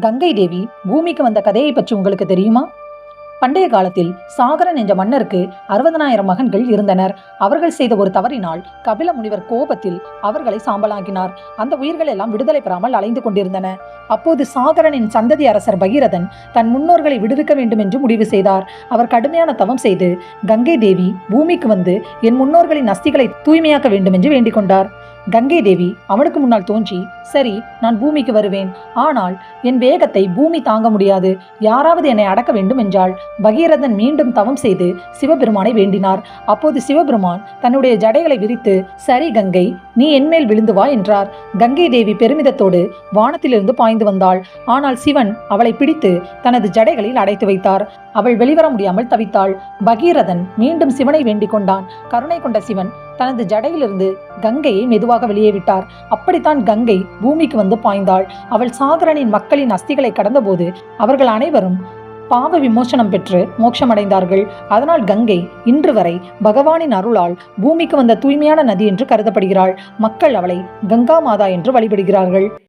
கங்கை தேவி பூமிக்கு வந்த கதையை பற்றி உங்களுக்கு தெரியுமா? பண்டைய காலத்தில் சாகரன் என்ற மன்னருக்கு அறுபதனாயிரம் மகன்கள் இருந்தனர். அவர்கள் செய்த ஒரு தவறினால் கபில முனிவர் கோபத்தில் அவர்களை சாம்பலாக்கினார். அந்த உயிர்கள் எல்லாம் விடுதலை பெறாமல் அலைந்து கொண்டிருந்தன. அப்போது சாகரனின் சந்ததி அரசர் பகீரதன் தன் முன்னோர்களை விடுவிக்க வேண்டும் என்று முடிவு செய்தார். அவர் கடுமையான தவம் செய்து கங்கை தேவி பூமிக்கு வந்து என் முன்னோர்களின் அஸ்திகளை தூய்மையாக்க வேண்டும் என்று வேண்டிக் கொண்டார். கங்கை தேவி அவனுக்கு முன்னால் தோன்றி சரி நான் பூமிக்கு வருவேன். ஆனால் என் வேகத்தை பூமி தாங்க முடியாது. யாராவது என்னை அடக்க வேண்டும் என்றாள். பகீரதன் மீண்டும் தவம் செய்து சிவபெருமானை வேண்டினார். அப்போது சிவபெருமான் தன்னுடைய ஜடைகளை விரித்து சரி கங்கை நீ என்மேல் விழுந்து வா என்றார். கங்கை தேவி பெருமிதத்தோடு வானத்திலிருந்து பாய்ந்து வந்தாள். ஆனால் சிவன் அவளை பிடித்து தனது ஜடைகளில் அடைத்து வைத்தார். அவள் வெளிவர முடியாமல் தவித்தாள். பகீரதன் மீண்டும் சிவனை வேண்டிக் கொண்டான். கருணை கொண்ட சிவன் தனது ஜடையிலிருந்து கங்கையை மெதுவாக வெளியே விட்டார். அப்படித்தான் கங்கை பூமிக்கு வந்து பாய்ந்தாள். அவள் சாகரனின் மக்களின் அஸ்திகளை கடந்தபோது அவர்கள் அனைவரும் பாவ விமோசனம் பெற்று மோட்சமடைந்தார்கள். அதனால் கங்கை இன்று வரை பகவானின் அருளால் பூமிக்கு வந்த தூய்மையான நதி என்று கருதப்படுகிறாள். மக்கள் அவளை கங்கா மாதா என்று வழிபடுகிறார்கள்.